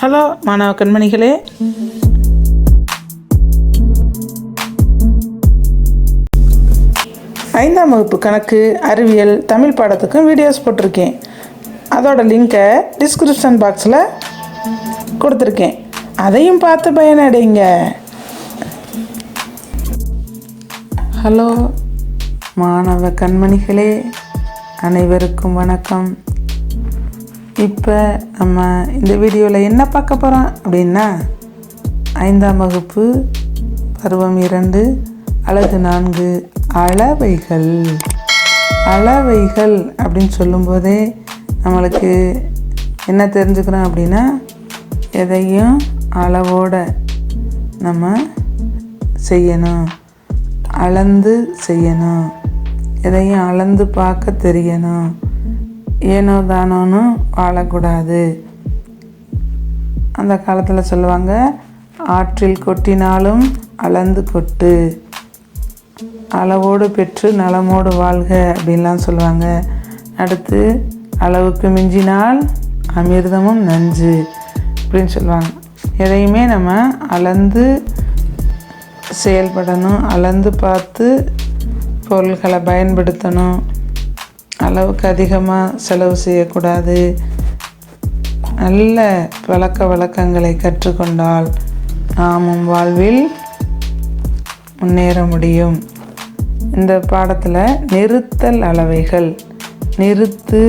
Hello மாணவ கண்மணிகளே. ஐந்தாம் வகுப்பு கணக்கு அறிவியல் தமிழ் பாடத்துக்கும் வீடியோஸ் போட்டிருக்கேன். அதோட லிங்கை டிஸ்கிரிப்ஷன் பாக்ஸில் கொடுத்துருக்கேன். அதையும் பார்த்து பயனடைங்க. ஹலோ மாணவ கண்மணிகளே அனைவருக்கும் வணக்கம். இப்போ நம்ம இந்த வீடியோவில் என்ன பார்க்க போகிறோம் அப்படின்னா ஐந்தாம் வகுப்பு பருவம் இரண்டு அழகு நான்கு அளவைகள். அளவைகள் அப்படின்னு சொல்லும்போதே நம்மளுக்கு என்ன தெரிஞ்சுக்கிறோம் அப்படின்னா எதையும் அளவோட நம்ம செய்யணும். அளந்து செய்யணும். எதையும் அளந்து பார்க்க தெரியணும். ஏனோ தானோன்னு வாழக்கூடாது. அந்த காலத்தில் சொல்லுவாங்க ஆற்றில் கொட்டினாலும் அளந்து கொட்டு. அளவோடு பெற்று நலமோடு வாழ்க அப்படின்லாம் சொல்லுவாங்க. அடுத்து அளவுக்கு மிஞ்சினால் அமிர்தமும் நஞ்சு அப்படின்னு சொல்லுவாங்க. எதையுமே நம்ம அளந்து செயல்படணும் அளந்து பார்த்து பொருள்களை பயன்படுத்தணும். அளவுக்கு அதிகமாக செலவு செய்யக்கூடாது. நல்ல பழக்க வழக்கங்களை கற்றுக்கொண்டால் நாமும் வாழ்வில் முன்னேற முடியும். இந்த பாடத்தில் நிறுத்தல் அளவைகள் நிறுத்து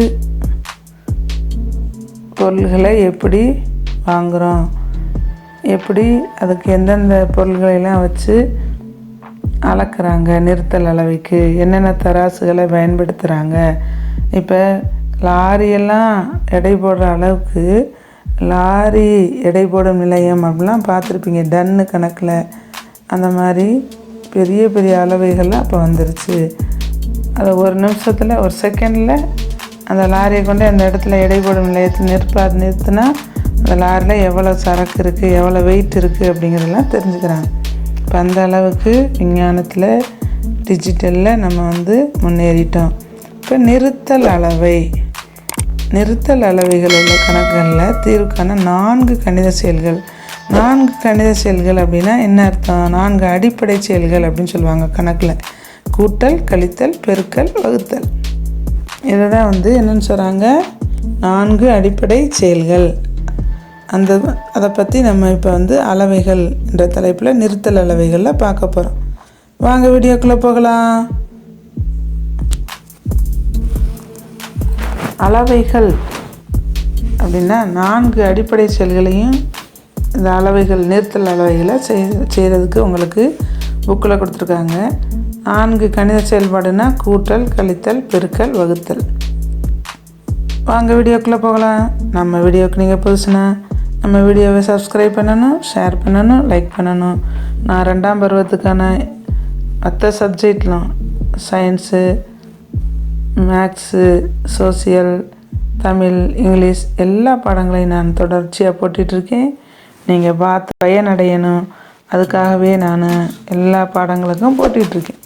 பொருள்களை எப்படி வாங்குகிறோம் எப்படி அதுக்கு எந்தெந்த பொருள்களெல்லாம் வச்சு அளக்குறாங்க நிறுத்தல் அளவைக்கு என்னென்ன தராசுகளை பயன்படுத்துகிறாங்க இப்போ லாரியெல்லாம் எடை போடுற அளவுக்கு லாரி எடை போடும் நிலையம் அப்படிலாம் பார்த்துருப்பீங்க. டன்னு கணக்கில் அந்த மாதிரி பெரிய பெரிய அளவைகள்லாம் அப்போ வந்துருச்சு. அதை ஒரு நிமிஷத்தில் ஒரு செகண்டில் அந்த லாரியை கொண்டு அந்த இடத்துல எடை போடும் நிலையத்தில் நிற்பா நிறுத்தினா அந்த லாரியில் எவ்வளோ சரக்கு இருக்குது எவ்வளோ வெயிட் இருக்குது அப்படிங்கிறதெல்லாம் தெரிஞ்சுக்கிறாங்க. இப்போ அந்த அளவுக்கு விஞ்ஞானத்தில் டிஜிட்டலில் நம்ம வந்து முன்னேறிட்டோம். இப்போ நிறுத்தல் அளவை நிறுத்தல் அளவைகள் உள்ள கணக்குகளில் தீர்வுக்கான நான்கு கணித செயல்கள். நான்கு கணித செயல்கள் அப்படின்னா என்ன அர்த்தம்? நான்கு அடிப்படை செயல்கள் அப்படின்னு சொல்லுவாங்க கணக்கில். கூட்டல் கழித்தல் பெருக்கல் வகுத்தல். இதை தான் வந்து என்னென்னு சொல்கிறாங்க நான்கு அடிப்படை செயல்கள். அந்த அதை பற்றி நம்ம இப்போ வந்து அளவைகள் என்ற தலைப்பில் நிறுத்தல் அளவைகளில் பார்க்க போகிறோம் வாங்க வீடியோக்குள்ளே போகலாம். அளவைகள் அப்படின்னா நான்கு அடிப்படை செயல்களையும் இந்த அளவைகள் நிறுத்தல் அளவைகளை செய் செய்கிறதுக்கு உங்களுக்கு புக்கில் கொடுத்துருக்காங்க. நான்கு கணித செயல்பாடுனா கூட்டல் கழித்தல் பெருக்கல் வகுத்தல். வாங்க வீடியோக்குள்ளே போகலாம். நம்ம வீடியோக்கு நீங்கள் புதுசுனா நம்ம வீடியோவை சப்ஸ்கிரைப் பண்ணணும் ஷேர் பண்ணணும் லைக் பண்ணணும். நான் ரெண்டாம் பருவத்துக்கான மற்ற சப்ஜெக்ட்லாம் science maths social Tamil English எல்லா பாடங்களையும் நான் தொடர்ச்சியாக போட்டுட்ருக்கேன் நீங்கள் பார்த்து பயனடையணும். அதுக்காகவே நான் எல்லா பாடங்களுக்கும் போட்டுட்ருக்கேன்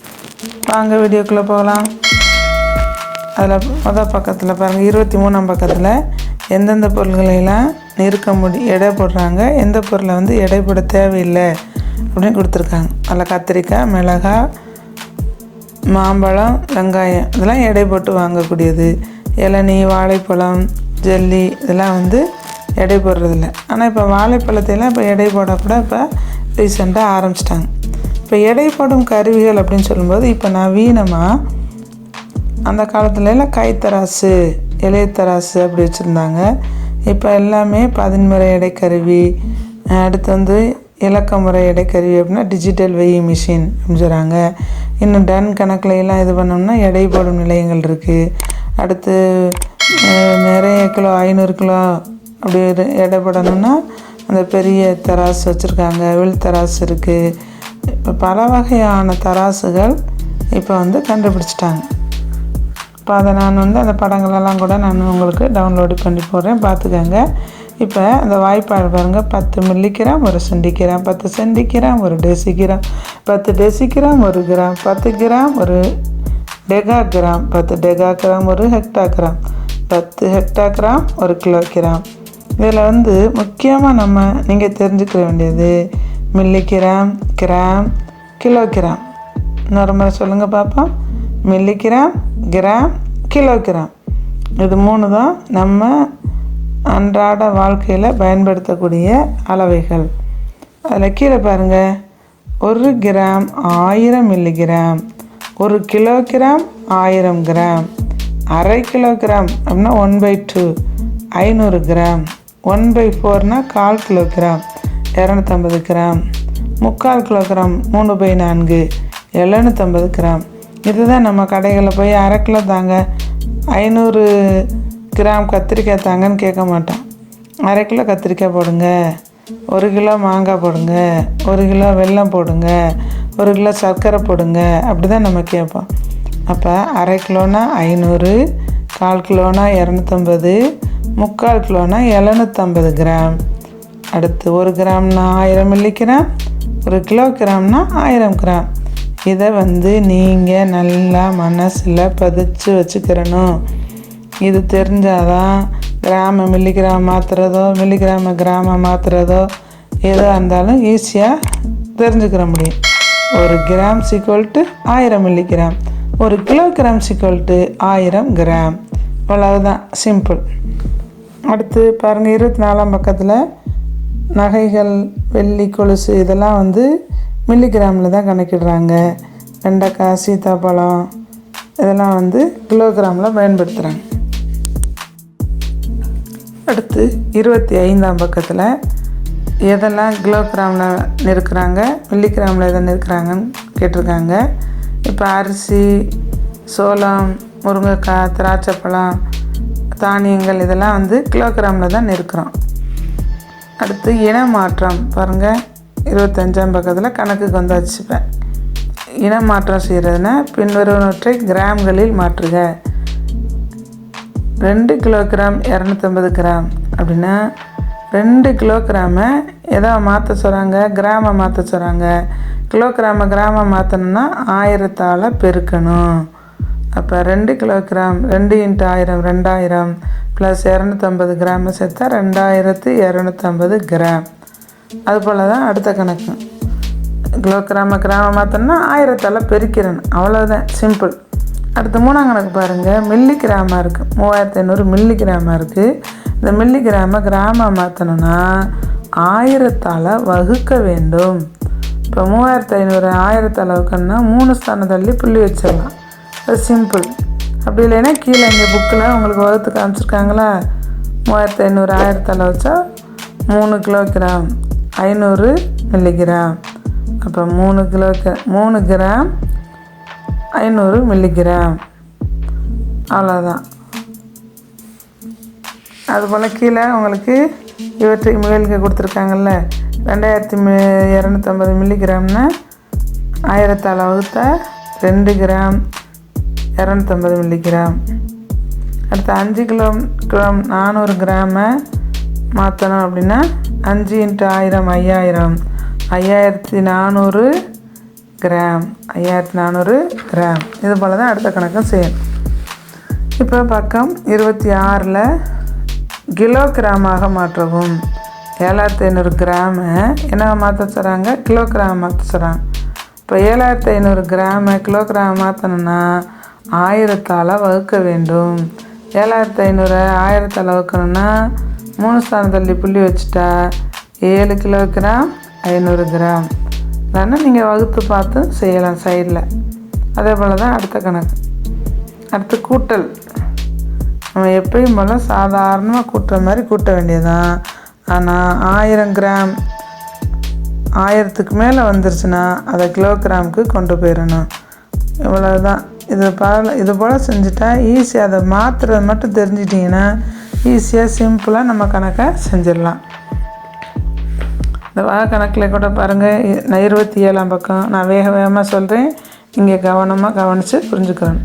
வாங்க வீடியோக்குள்ளே போகலாம். அதில் மொதல் பக்கத்தில் பாருங்கள் இருபத்தி மூணாம் பக்கத்தில் எந்தெந்த பொருள்களையெல்லாம் நிறுக்க முடி எடை போடுறாங்க. எந்த பொருளை வந்து எடை போட தேவையில்லை அப்படின்னு கொடுத்துருக்காங்க. அதில் கத்திரிக்காய் மிளகாய் மாம்பழம் வெங்காயம் இதெல்லாம் எடை போட்டு வாங்கக்கூடியது. இளநீ வாழைப்பழம் ஜெல்லி இதெல்லாம் வந்து எடை போடுறதில்ல. ஆனால் இப்போ வாழைப்பழத்தையெல்லாம் இப்போ எடை போடக்கூட இப்போ ரீசெண்டாக ஆரம்பிச்சிட்டாங்க. இப்போ எடை போடும் கருவிகள் அப்படின்னு சொல்லும்போது இப்போ நவீனமாக அந்த காலத்துலலாம் கைத்தராசு இளையத்தராசு அப்படி வச்சுருந்தாங்க. இப்போ எல்லாமே பதின்முறை எடைக்கருவி அடுத்து வந்து இலக்க முறை எடைக்கருவி அப்படின்னா டிஜிட்டல் வெயி மிஷின் அப்படின்னு சொல்கிறாங்க இன்னும் டன் கணக்கில் எல்லாம் இது பண்ணோம்னா எடை போடும் நிலையங்கள் இருக்குது அடுத்து நிறைய கிலோ ஐநூறு கிலோ அப்படி எடை போடணும்னா அந்த பெரிய தராசு வச்சுருக்காங்க. வில் தராசு இருக்குது இப்போ பல வகையான தராசுகள் இப்போ வந்து கண்டுபிடிச்சிட்டாங்க. இப்போ அதை நான் வந்து அந்த படங்களெல்லாம் கூட நான் உங்களுக்கு டவுன்லோடு பண்ணி போடுறேன். பார்த்துக்கோங்க. இப்போ அந்த வாய்ப்பாடு பாருங்கள் பத்து மில்லிகிராம் ஒரு சென்டிகிராம் பத்து சென்டிகிராம் ஒரு டெசிகிராம் பத்து டெசிகிராம் ஒரு கிராம் பத்து கிராம் ஒரு டெகா கிராம் பத்து டெகா கிராம் ஒரு ஹெக்டா கிராம் பத்து ஹெக்டா கிராம் ஒரு கிலோ கிராம் இதில் வந்து முக்கியமாக நம்ம நீங்கள் தெரிஞ்சுக்க வேண்டியது மில்லிகிராம் கிராம் கிலோகிராம் இன்னொரு முறை சொல்லுங்கள் பாப்பா மில்லிகிராம் கிராம் கிலோகிராம் இது மூணு தான் நம்ம அன்றாட வாழ்க்கையில் பயன்படுத்தக்கூடிய அளவைகள். அதில் கீழே பாருங்கள் ஒரு கிராம் ஆயிரம் மில்லிகிராம் ஒரு கிலோகிராம் ஆயிரம் கிராம் அரை கிலோகிராம் அப்படின்னா ஒன் பை டூ ஐநூறு கிராம் ஒன் பை ஃபோர்னா கால் கிலோகிராம் இரநூத்தம்பது கிராம் முக்கால் கிலோகிராம் மூணு பை நான்கு எழுநூற்றம்பது கிராம் இதுதான் நம்ம கடைகளில் போய் அரை கிலோ தாங்க. ஐநூறு கிராம் கத்திரிக்காய் தாங்கன்னு கேட்க மாட்டான். அரை கிலோ கத்திரிக்காய் போடுங்க. ஒரு கிலோ மாங்காய் போடுங்க. ஒரு கிலோ வெல்லம் போடுங்க. ஒரு கிலோ சர்க்கரை போடுங்க. அப்படி தான் நம்ம கேட்போம். அப்போ அரை கிலோனா ஐநூறு கால் கிலோனா இரநூத்தம்பது முக்கால் கிலோனா எழுநூற்றம்பது கிராம். அடுத்து ஒரு கிராம்னா ஆயிரம் மில்லிகிராம் ஒரு கிலோ கிராம்னா ஆயிரம் கிராம். இதை வந்து நீங்கள் நல்லா மனசில் பதிச்சு வச்சுக்கிறணும். இது தெரிஞ்சாதான் கிராம மில்லிகிராம் மாற்றுறதோ மில்லிகிராம கிராமம் மாற்றுறதோ எதாக இருந்தாலும் ஈஸியாக தெரிஞ்சுக்கிற முடியும். ஒரு கிராம் சிக்கோல்ட்டு ஆயிரம் மில்லிகிராம் ஒரு கிலோ கிராம் சிக்கோல்ட்டு ஆயிரம் கிராம் அவ்வளவுதான் சிம்பிள் அடுத்து பாருங்கள் இருபத்தி நாலாம் பக்கத்தில் நகைகள் வெள்ளி கொலுசு இதெல்லாம் வந்து மில்லிகிராமில் தான் கணக்கிடுறாங்க. வெண்டைக்காய் சீத்தாப்பழம் இதெல்லாம் வந்து கிலோகிராமில் பயன்படுத்துகிறாங்க அடுத்து இருபத்தி ஐந்தாம் பக்கத்தில் எதெல்லாம் கிலோகிராமில் நிற்கிறாங்க மில்லிகிராமில் எதை நிற்கிறாங்கன்னு கேட்டிருக்காங்க. இப்போ அரிசி சோளம் முருங்கைக்காய் திராட்சைப்பழம் தானியங்கள் இதெல்லாம் வந்து கிலோகிராமில் தான் நிற்கிறோம். அடுத்து இன மாற்றம் பாருங்கள் இருபத்தஞ்சாம் பக்கத்தில் கணக்குக்கு வந்து வச்சுப்பேன். இனம் மாற்றம் செய்கிறதுனா பின்வருவனவற்றை கிராம்களில் மாற்றுக. ரெண்டு கிலோகிராம் இரநூத்தம்பது கிராம் அப்படின்னா ரெண்டு கிலோகிராமை எதோ மாற்ற சொல்கிறாங்க கிராமை மாற்ற சொல்கிறாங்க கிலோ கிராமை மாற்றணும்னா ஆயிரத்தால் பெருக்கணும். அப்போ ரெண்டு கிலோகிராம் ரெண்டு இன்ட்டு ஆயிரம் ரெண்டாயிரம் ப்ளஸ் இரநூத்தம்பது கிராமை சேர்த்தா ரெண்டாயிரத்து இரநூத்தம்பது கிராம். அது போல் தான் அடுத்த கணக்கு. கிலோ கிராம மாற்றணும்னா ஆயிரத்தால் பெருக்கிறணும் அவ்வளோதான் சிம்பிள் அடுத்து மூணாம் கணக்கு பாருங்கள் மில்லி கிராமம் இருக்குது மூவாயிரத்தி ஐநூறு மில்லி கிராமம் இருக்குது இந்த மில்லி கிராம கிராமம் மாற்றணும்னா ஆயிரத்தால் வகுக்க வேண்டும். இப்போ மூவாயிரத்து ஐநூறு ஆயிரத்தால் வகுக்கணும்னா மூணு ஸ்தானம் தள்ளி புள்ளி வச்சிடலாம். அது சிம்பிள் அப்படி இல்லைன்னா கீழே இங்கே புக்கில் உங்களுக்கு வகுத்து காமிச்சிருக்காங்களா? மூவாயிரத்து ஐநூறு ஆயிரத்தால் வச்சா மூணு கிலோ கிராம் ஐநூறு மில்லிகிராம் அப்போ மூணு கிலோ மூணு கிராம் ஐநூறு மில்லிகிராம் அவ்வளோதான் அதுபோல் கீழே உங்களுக்கு இவற்றை முயலுக்கு கொடுத்துருக்காங்கல்ல ரெண்டாயிரத்தி மி இரநூத்தம்பது மில்லிகிராம்னா ஆயிரத்தால் வகுத்த ரெண்டு கிராம் இரநூத்தம்பது மில்லிகிராம் அடுத்து அஞ்சு கிலோ கிராம் நானூறு கிராமை மாற்றணும் அப்படின்னா அஞ்சு இன்ட்டு ஆயிரம் ஐயாயிரம். ஐயாயிரத்தி நானூறு கிராம். ஐயாயிரத்தி நானூறு கிராம். இது போல் தான் அடுத்த கணக்கும் செய்யணும். இப்போ பக்கம் இருபத்தி ஆறில் கிலோ கிராமாக மாற்றவும். ஏழாயிரத்தி ஐநூறு கிராமு என்ன மாற்ற சொல்கிறாங்க கிலோ கிராம் மாற்ற சொல்கிறாங்க இப்போ ஏழாயிரத்தி ஐநூறு கிராமை கிலோகிராம் மாற்றணும்னா ஆயிரத்தால் வகுக்க வேண்டும். ஏழாயிரத்தி ஐநூறு ஆயிரத்தால் வகுக்கணும்னா மூணு ஸ்தானம் தள்ளி புள்ளி வச்சுட்டா ஏழு கிலோ கிராம் ஐநூறு கிராம். இல்லைன்னா நீங்கள் வகுத்து பார்த்து செய்யலாம் சைடில் அதே போல் தான் அடுத்த கணக்கு. அடுத்து கூட்டல். நம்ம எப்பயும் போல் சாதாரணமாக கூட்டுற மாதிரி கூட்ட வேண்டியதுதான். ஆனால் ஆயிரம் கிராம் ஆயிரத்துக்கு மேலே வந்துருச்சுன்னா அதை கிலோகிராமுக்கு கொண்டு போயிடணும். இவ்வளோதான் இது பல இது போல் செஞ்சுட்டா ஈஸியாக அதை மாற்றுறது மட்டும் தெரிஞ்சிட்டிங்கன்னா ஈஸியாக சிம்பிளாக நம்ம கணக்கை செஞ்சிடலாம். இந்த வார கணக்கில் கூட பாருங்கள் இருபத்தி ஏழாம் பக்கம். நான் வேக வேகமாக சொல்கிறேன் இங்கே கவனமாக கவனித்து புரிஞ்சுக்கணும்.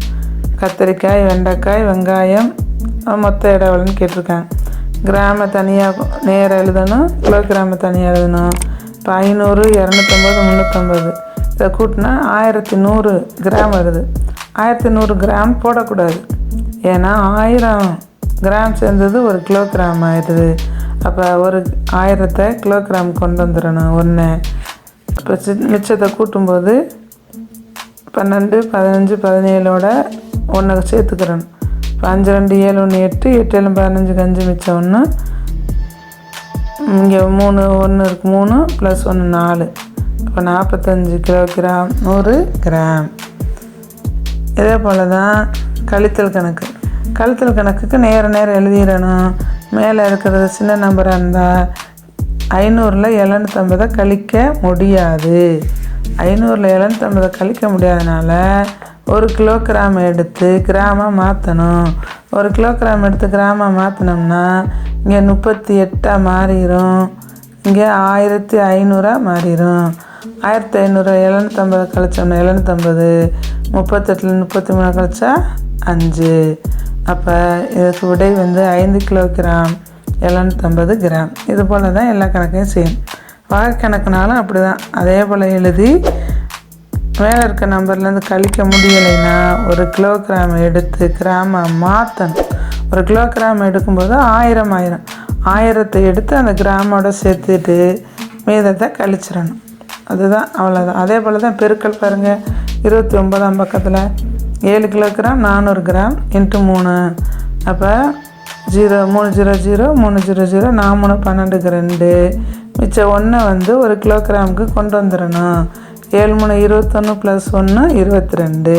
கத்திரிக்காய் வெண்டைக்காய் வெங்காயம் மொத்த இடவெளின்னு கேட்டிருக்காங்க. கிராம தனியாக நேரம் எழுதணும் கிலோ கிராம தனியாக எழுதணும். இப்போ ஐநூறு இரநூத்தம்பது முந்நூற்றம்பது இதை கூட்டினா ஆயிரத்தி நூறு கிராம் வருது. ஆயிரத்தி நூறு கிராம் போடக்கூடாது. ஏன்னா ஆயிரம். கிராம் சேர்ந்தது ஒரு கிலோகிராம் ஆயிடுது. அப்போ ஒரு ஆயிரத்தை கிலோகிராம் கொண்டு வந்துடணும். ஒன்று இப்போ சி- மிச்சத்தை கூட்டும்போது பன்னெண்டு பதினஞ்சு பதினேழோட ஒன்று சேர்த்துக்கிறணும். இப்போ அஞ்சு ரெண்டு ஏழு ஒன்று எட்டு எட்டு ஏழு பதினஞ்சுக்கு அஞ்சு மிச்சம் ஒன்று இங்கே மூணு ஒன்று இருக்கு. மூணு ப்ளஸ் ஒன்று நாலு. இப்போ நாற்பத்தஞ்சு கிலோகிராம் நூறு கிராம். இதே போல் தான் கழித்தல் கணக்கு. கழுத்தில் கணக்குக்கு நேர நேரம் எழுதிடணும். மேலே இருக்கிறது சின்ன நம்பராக இருந்தால் ஐநூறில் எழுநூற்றம்பதை கழிக்க முடியாது. ஐநூறில் எழுநூற்றம்பதை கழிக்க முடியாதனால ஒரு கிலோகிராம் எடுத்து கிராமாக மாற்றணும் ஒரு கிலோகிராம் எடுத்து கிராமாக மாற்றினோம்னா இங்கே முப்பத்தி எட்டாக மாறிடும் இங்கே ஆயிரத்தி ஐநூறாக மாறிடும் ஆயிரத்தி ஐநூறு எழுநூற்றம்பது கழிச்சோம்னா எழுநூற்றம்பது முப்பத்தெட்டில் முப்பத்தி மூணு கழிச்சா அஞ்சு. அப்போ இதுக்கு விடை வந்து ஐந்து கிலோகிராம் எழுநூற்றம்பது கிராம். இது போல் தான் எல்லா கணக்கையும் செய்யணும் வகை கணக்குனாலும் அப்படி தான் அதே போல் எழுதி மேலே இருக்க நம்பர்லேருந்து கழிக்க முடியலைன்னா ஒரு கிலோகிராம் எடுத்து கிராமை மாற்றணும் ஒரு கிலோகிராம் எடுக்கும்போது ஆயிரம் ஆயிரம். ஆயிரத்தை எடுத்து அந்த கிராமோட சேர்த்துட்டு மீதத்தை கழிச்சிடணும். அதுதான் அவ்வளோதான் அதே போல் தான் பெருக்கல் பாருங்கள் இருபத்தி ஒன்பதாம் பக்கத்தில் ஏழு கிலோகிராம் நானூறு கிராம் இன்ட்டு மூணு. அப்போ ஜீரோ மூணு ஜீரோ ஜீரோ மூணு ஜீரோ ஜீரோ நான் மூணு பன்னெண்டுக்கு ரெண்டு. மிச்சம் ஒன்று வந்து ஒரு கிலோகிராமுக்கு கொண்டு வந்துடணும். ஏழு மூணு இருபத்தொன்று ப்ளஸ் ஒன்று இருபத்தி ரெண்டு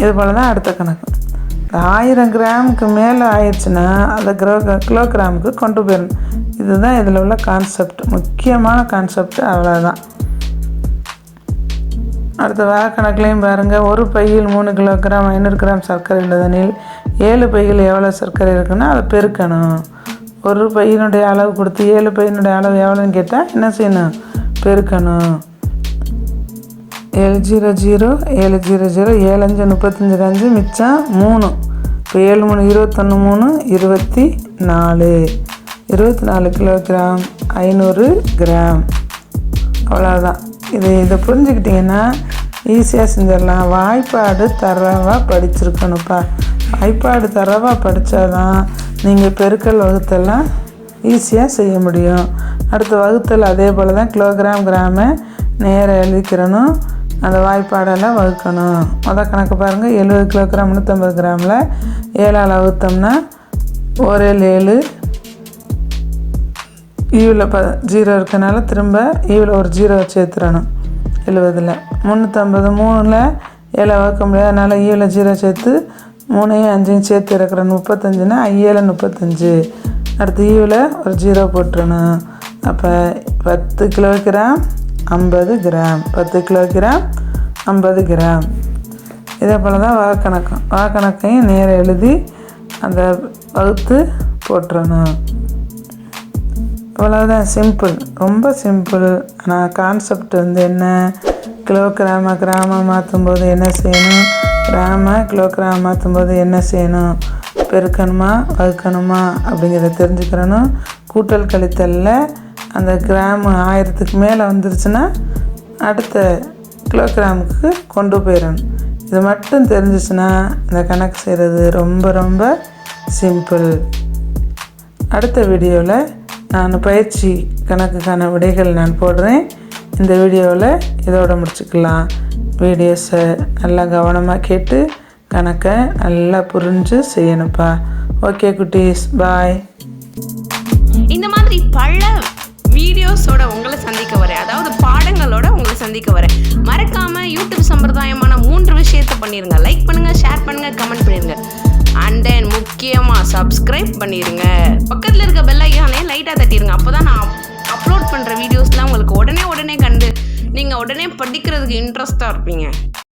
இது போல் தான் அடுத்த கணக்கு. ஆயிரம் கிராமுக்கு மேலே ஆயிடுச்சுன்னா அதை கிலோ கிலோகிராமுக்கு கொண்டு போயிடணும். இதுதான் இதில் உள்ள கான்செப்ட் முக்கியமான கான்செப்ட் அவ்வளோதான் அடுத்த வார கணக்குலையும் பாருங்கள் ஒரு பையில் மூணு கிலோகிராம் ஐநூறு கிராம் சர்க்கரை உள்ளதனில் ஏழு பையில் எவ்வளோ சர்க்கரை இருக்குன்னா அதை பெருக்கணும். ஒரு பையனுடைய அளவு கொடுத்து ஏழு பையனுடைய அளவு எவ்வளோன்னு கேட்டால் என்ன செய்யணும்? பெருக்கணும். ஏழு ஜீரோ ஜீரோ ஏழு ஜீரோ ஜீரோ ஏழு அஞ்சு முப்பத்தஞ்சு அஞ்சு மிச்சம் மூணு. இப்போ ஏழு மூணு இருபத்தொன்று மூணு இருபத்தி நாலு. இருபத்தி நாலு கிலோகிராம் ஐநூறு கிராம். அவ்வளோதான் இது இதை புரிஞ்சுக்கிட்டிங்கன்னா ஈஸியாக செஞ்சிடலாம். வாய்ப்பாடு தரவாக படிச்சிருக்கணும்ப்பா. வாய்ப்பாடு தரவாக படித்தாதான் நீங்கள் பெருக்கல் வகுத்தெல்லாம் ஈஸியாக செய்ய முடியும். அடுத்த வகுத்தல் அதே போல் தான் கிலோகிராம் கிராம நேராக எழுதிக்கிறணும். அந்த வாய்ப்பாடெல்லாம் வகுக்கணும். மொதல் கணக்கு பாருங்கள் எழுபது கிலோகிராம் நூற்றம்பது கிராமில் ஏழால் வகுத்தோம்னா ஒரு ஏழு ஈவில் ப ஜீரோ இருக்கனால திரும்ப ஈவில் ஒரு ஜீரோ சேர்த்துறணும் எழுபதில் முந்நூற்றம்பது மூணில் ஏழை வகுக்க முடியாது. அதனால் ஈவில் ஜீரோ சேர்த்து மூணையும் அஞ்சையும் சேர்த்து இருக்கிற முப்பத்தஞ்சுன்னா ஐஏழு முப்பத்தஞ்சு. அடுத்து ஈவில் ஒரு ஜீரோ போட்டுருணும் அப்போ பத்து கிலோ கிராம் ஐம்பது கிராம். பத்து கிலோ கிராம் ஐம்பது கிராம். இதே போல் தான் வாக்கணக்கம் வாக்கணக்கையும் நேரம் எழுதி அந்த வகுத்து போட்டுறணும். இவ்வளோதான் சிம்பிள் ரொம்ப சிம்பிள் ஆனால் கான்செப்ட் வந்து என்ன? கிலோகிராம கிராமம் மாற்றும்போது என்ன செய்யணும்? கிராம கிலோகிராம் மாற்றும்போது என்ன செய்யணும்? பெருக்கணுமா வகுக்கணுமா? அப்படிங்கிறத தெரிஞ்சுக்கிறணும். கூட்டல் கழித்தலில் அந்த கிராம் ஆயிரத்துக்கு மேலே வந்துருச்சுன்னா அடுத்த கிலோகிராமுக்கு கொண்டு போயிடணும். இது மட்டும் தெரிஞ்சிச்சுன்னா இந்த கணக்கு செய்கிறது ரொம்ப ரொம்ப சிம்பிள் அடுத்த வீடியோவில் நான் பயிற்சி கணக்குக்கான விடைகள் நான் போடுறேன். இந்த வீடியோவில் இதோட முடிச்சுக்கலாம். வீடியோஸை நல்லா கவனமாக கேட்டு கணக்கை நல்லா புரிஞ்சு செய்யணுப்பா ஓகே குட்டீஸ் பாய். இந்த மாதிரி பல வீடியோஸோட உங்களை சந்திக்க வரேன். அதாவது பாடங்களோட உங்களை சந்திக்க வரேன். மறக்காம யூடியூப் சம்பிரதாயமான மூன்று விஷயத்த பண்ணிருங்க. லைக் பண்ணுங்க ஷேர் பண்ணுங்க கமெண்ட் பண்ணிருங்க. அண்ட் தென் முக்கியமாக சப்ஸ்கிரைப் பண்ணிடுங்க பக்கத்தில் இருக்க பெல் ஐக்கானே லைட்டாக தட்டிடுங்க அப்போ தான் நான் அப்லோட் பண்ணுற வீடியோஸ்லாம் உங்களுக்கு உடனே உடனே கண்டு நீங்கள் உடனே படிக்கிறதுக்கு இன்ட்ரெஸ்ட்டாக இருப்பீங்க.